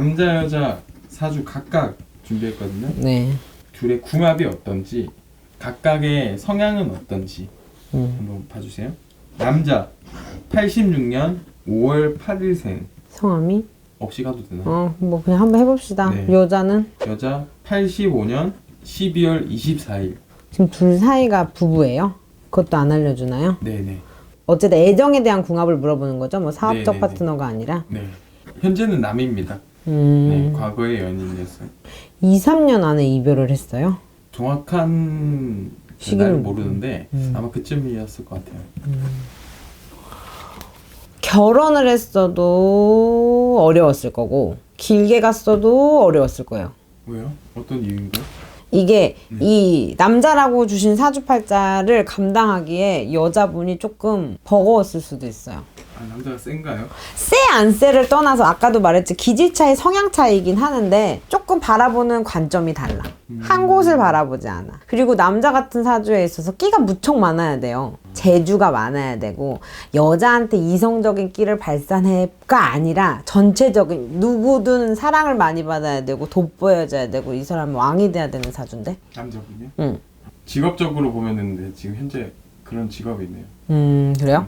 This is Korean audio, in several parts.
남자 여자 사주 각각 준비했거든요. 네. 둘의 궁합이 어떤지 각각의 성향은 어떤지 음. 한번 봐주세요. 남자 86년 5월 8일생 성함이? 없이 가도 되나 요? 어, 뭐 그냥 한번 해봅시다. 네. 여자는 여자 85년 12월 24일. 지금 둘 사이가 부부예요? 그것도 안 알려주나요? 네네. 어쨌든 애정에 대한 궁합을 물어보는 거죠. 뭐 사업적 네 네 네. 파트너가 아니라. 네. 현재는 남입니다. 음. 네, 과거의 연인이었어요. 2, 3년 안에 이별을 했어요. 정확한 시기는 날은 모르는데 아마 그쯤이었을 것 같아요. 결혼을 했어도 어려웠을 거고 길게 갔어도 어려웠을 거예요. 왜요? 어떤 이유인가요? 이게 네. 이 남자라고 주신 사주팔자를 감당하기에 여자분이 조금 버거웠을 수도 있어요. 아 남자가 센가요? 쎄안 쎄를 떠나서 아까도 말했지 기질 차이 성향 차이긴 하는데 조금 바라보는 관점이 달라 한 곳을 바라보지 않아 그리고 남자 같은 사주에 있어서 끼가 무척 많아야 돼요 재주가 많아야 되고 여자한테 이성적인 끼를 발산해가 아니라 전체적인 누구든 사랑을 많이 받아야 되고 돋보여져야 되고 이 사람은 왕이 돼야 되는 사주인데 남자분요? 응. 직업적으로 보면은 네, 지금 현재 그런 직업이 있네요. 음 그래요?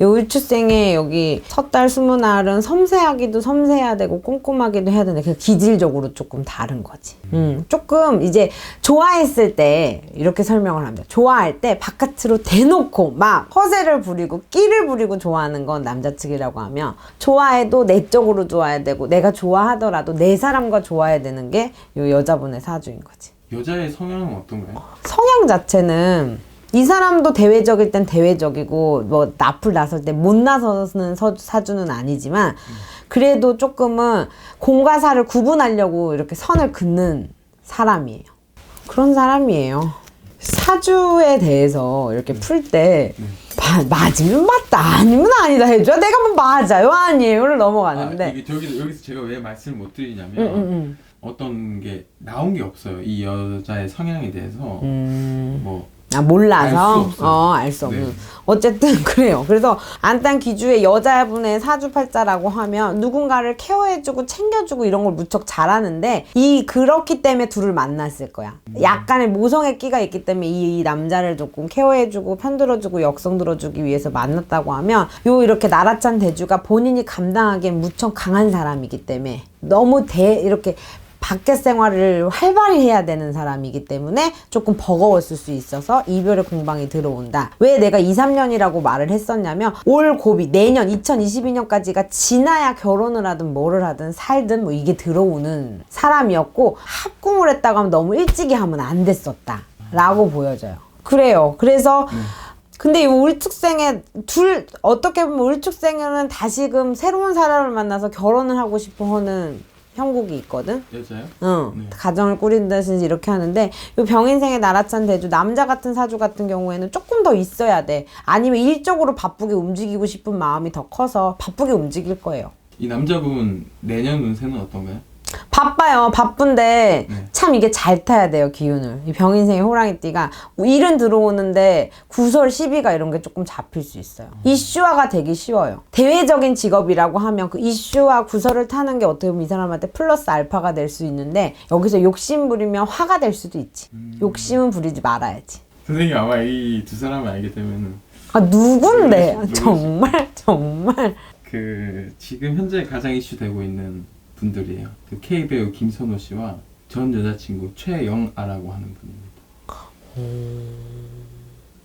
요 울추생에 여기 섣달 스무 날은 섬세하기도 섬세해야 되고 꼼꼼하기도 해야 되는데 그 기질적으로 조금 다른 거지. 음 조금 이제 좋아했을 때 이렇게 설명을 합니다. 좋아할 때 바깥으로 대놓고 막 허세를 부리고 끼를 부리고 좋아하는 건 남자 측이라고 하면 좋아해도 내적으로 좋아야 되고 내가 좋아하더라도 내 사람과 좋아야 되는 게 요 여자분의 사주인 거지. 여자의 성향은 어떤가요? 성향 자체는 이 사람도 대외적일 땐 대외적이고 뭐 나풀 나설 때 못 나서는 서- 사주는 아니지만 그래도 조금은 공과 사를 구분하려고 이렇게 선을 긋는 사람이에요. 그런 사람이에요. 사주에 대해서 이렇게 풀때 맞으면 맞다 아니면 아니다 해줘야 내가 뭐 맞아요 아니에요를 넘어가는데 아, 이게 저기 여기서 제가 왜 말씀을 못 드리냐면 응, 응, 응. 어떤 게 나온 게 없어요. 이 여자의 성향에 대해서 음. 뭐 아 몰라서 알수 없어요. 어 알 수 없는 네. 어쨌든 그래요 그래서 안딴 기주의 여자분의 사주팔자라고 하면 누군가를 케어해주고 챙겨주고 이런 걸 무척 잘하는데 이 그렇기 때문에 둘을 만났을 거야 음. 약간의 모성의 끼가 있기 때문에 이, 이 남자를 조금 케어해주고 편들어주고 역성 들어주기 위해서 만났다고 하면 요 이렇게 나라찬 대주가 본인이 감당하기엔 무척 강한 사람이기 때문에 너무 대 이렇게 밖에 생활을 활발히 해야 되는 사람이기 때문에 조금 버거웠을 수 있어서 이별의 공방이 들어온다. 왜 내가 2, 3년이라고 말을 했었냐면 올 고비 내년 2022년까지가 지나야 결혼을 하든 뭐를 하든 살든 뭐 이게 들어오는 사람이었고 합궁을 했다고 하면 너무 일찍이 하면 안 됐었다. 라고 보여져요. 그래요. 그래서 근데 이 울축생의 둘 어떻게 보면 울축생은 다시금 새로운 사람을 만나서 결혼을 하고 싶어 하는 형국이 있거든. 여자요? 응. 네. 가정을 꾸린다든지 이렇게 하는데 이 병인생의 나라찬 대주 남자 같은 사주 같은 경우에는 조금 더 있어야 돼. 아니면 일적으로 바쁘게 움직이고 싶은 마음이 더 커서 바쁘게 움직일 거예요. 이 남자분 내년 운세는 어떤가요? 바빠요. 바쁜데 네. 참 이게 잘 타야 돼요 기운을. 이 병인생의 호랑이띠가 일은 들어오는데 구설 시비가 이런 게 조금 잡힐 수 있어요. 이슈화가 되기 쉬워요. 대외적인 직업이라고 하면 그 이슈와 구설을 타는 게 어떻게 보면 이 사람한테 플러스 알파가 될 수 있는데 여기서 욕심 부리면 화가 될 수도 있지. 욕심은 부리지 말아야지. 선생님 아마 이 두 사람을 알게 되면은 아 누군데? 누구시- 정말 정말. 그 지금 현재 가장 이슈되고 있는 분들이에요. 그 K 배우 김선호 씨와 전 여자친구 최영아라고 하는 분입니다.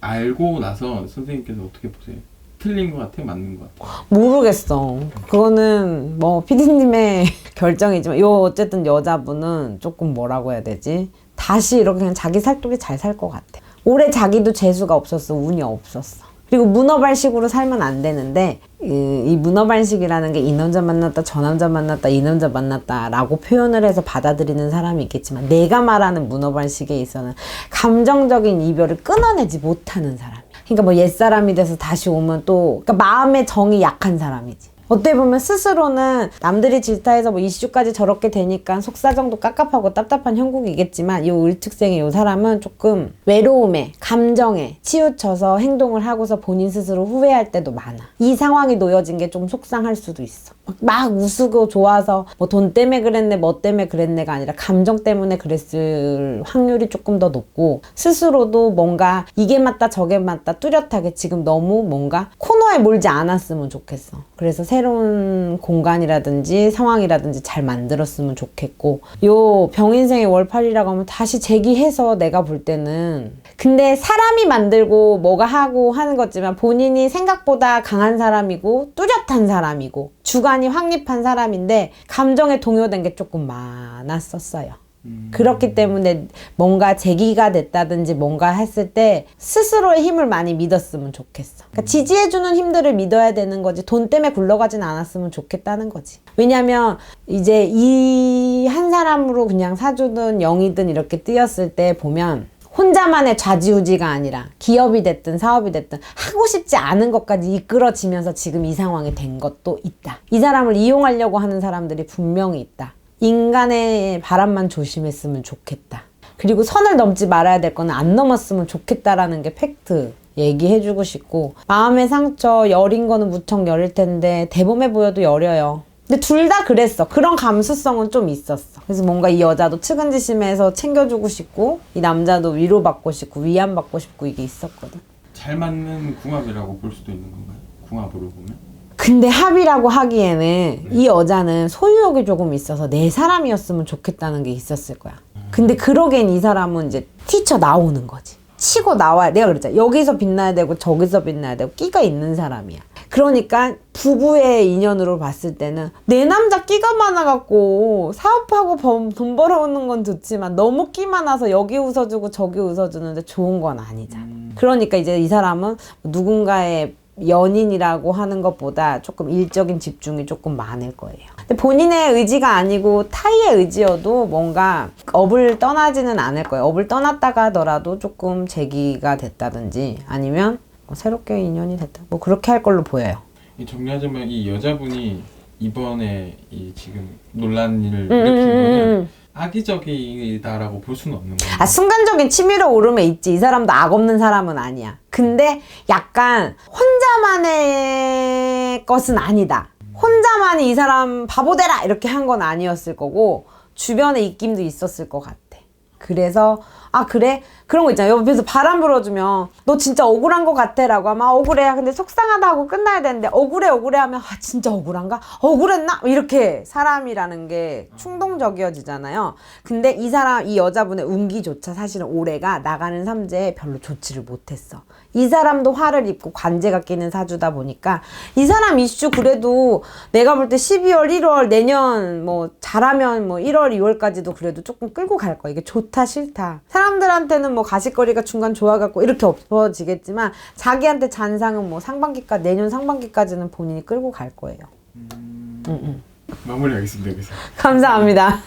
알고 나서 선생님께서 어떻게 보세요? 틀린 것 같아요? 맞는 것 같아요? 모르겠어. 그거는 뭐 피디님의 결정이지만 요 어쨌든 여자분은 조금 뭐라고 해야 되지? 다시 이렇게 그냥 자기 살뚝이 잘 살 것 같아. 올해 자기도 재수가 없었어. 운이 없었어. 그리고 문어발식으로 살면 안 되는데 이, 이 문어발식이라는 게 이 남자 만났다 저 남자 만났다 이 남자 만났다 라고 표현을 해서 받아들이는 사람이 있겠지만 내가 말하는 문어발식에 있어서는 감정적인 이별을 끊어내지 못하는 사람이야. 그러니까 뭐 옛사람이 돼서 다시 오면 또 그러니까 마음의 정이 약한 사람이지. 어떻게 보면 스스로는 남들이 질타해서 뭐 이슈까지 저렇게 되니까 속사정도 깝깝하고 답답한 형국이겠지만 이 을특생의 이 사람은 조금 외로움에 감정에 치우쳐서 행동을 하고서 본인 스스로 후회할 때도 많아. 이 상황이 놓여진 게 좀 속상할 수도 있어 막, 막 웃고 좋아서 뭐 돈 때문에 그랬네 뭐 때문에 그랬네가 아니라 감정 때문에 그랬을 확률이 조금 더 높고 스스로도 뭔가 이게 맞다 저게 맞다 뚜렷하게 지금 너무 뭔가 코너에 몰지 않았으면 좋겠어. 그래서 새로운 공간이라든지 상황이라든지 잘 만들었으면 좋겠고 요 병인생의 월팔이라고 하면 다시 재기해서 내가 볼 때는 근데 사람이 만들고 뭐가 하고 하는 거지만 본인이 생각보다 강한 사람이고 뚜렷한 사람이고 주관 이 확립한 사람인데 감정에 동요된 게 조금 많았었어요. 그렇기 때문에 뭔가 재기가 됐다든지 뭔가 했을 때 스스로의 힘을 많이 믿었으면 좋겠어. 그러니까 지지해주는 힘들을 믿어야 되는 거지 돈 때문에 굴러가진 않았으면 좋겠다는 거지. 왜냐면 이제 이 한 사람으로 그냥 사주든 영이든 이렇게 뛰었을 때 보면 혼자만의 좌지우지가 아니라 기업이 됐든 사업이 됐든 하고 싶지 않은 것까지 이끌어지면서 지금 이 상황이 된 것도 있다. 이 사람을 이용하려고 하는 사람들이 분명히 있다. 인간의 바람만 조심했으면 좋겠다. 그리고 선을 넘지 말아야 될 거는 안 넘었으면 좋겠다라는 게 팩트. 얘기해주고 싶고 마음의 상처 여린 거는 무척 여릴 텐데 대범해 보여도 여려요. 근데 둘 다 그랬어. 그런 감수성은 좀 있었어. 그래서 뭔가 이 여자도 측은지심에서 챙겨주고 싶고 이 남자도 위로받고 싶고 위안받고 싶고 이게 있었거든. 잘 맞는 궁합이라고 볼 수도 있는 건가요? 궁합으로 보면? 근데 합이라고 하기에는 이 여자는 소유욕이 조금 있어서 내 사람이었으면 좋겠다는 게 있었을 거야. 근데 그러기엔 이 사람은 이제 티쳐 나오는 거지. 치고 나와야 내가 그랬잖아. 여기서 빛나야 되고 저기서 빛나야 되고 끼가 있는 사람이야. 그러니까 부부의 인연으로 봤을 때는 내 남자 끼가 많아갖고 사업하고 범- 돈 벌어오는 건 좋지만 너무 끼 많아서 여기 웃어주고 저기 웃어주는데 좋은 건 아니잖아. 그러니까 이제 이 사람은 누군가의 연인이라고 하는 것보다 조금 일적인 집중이 조금 많을 거예요. 근데 본인의 의지가 아니고 타이의 의지여도 뭔가 업을 떠나지는 않을 거예요. 업을 떠났다가 하더라도 조금 재기가 됐다든지 아니면 뭐 새롭게 인연이 됐다. 뭐 그렇게 할 걸로 보여요. 이 정리하자면 이 여자분이 이번에 이 지금 논란을 음, 일으킨 음, 거는 음. 악의적이다라고 볼 수는 없는 거예요. 아 순간적인 치밀어 오름에 있지 이 사람도 악 없는 사람은 아니야 근데 약간 혼자만의 것은 아니다 혼자만이 이 사람 바보 되라 이렇게 한 건 아니었을 거고 주변에 입김도 있었을 것 같아 그래서 아 그래? 그런 거 있잖아 옆에서 바람 불어주면 너 진짜 억울한 것 같아 라고 하면 아, 억울해. 근데 속상하다 하고 끝나야 되는데 억울해 억울해. 하면 아 진짜 억울한가? 억울했나? 이렇게 사람이라는 게 충동적이어지잖아요. 근데 이 사람 이 여자분의 운기조차 사실은 올해가 나가는 삼재에 별로 좋지를 못했어. 이 사람도 화를 입고 관제가 끼는 사주다 보니까 이 사람 이슈 그래도 내가 볼 때 12월 1월 내년 뭐 잘하면 뭐 1월 2월까지도 그래도 조금 끌고 갈 거야. 이게 좋다 싫다. 사람들한테는 뭐 가식거리가 중간 좋아갖고 이렇게 없어지겠지만 자기한테 잔상은 뭐 상반기까 내년 상반기까지는 본인이 끌고 갈 거예요. 마무리하겠습니다 여기서. 감사합니다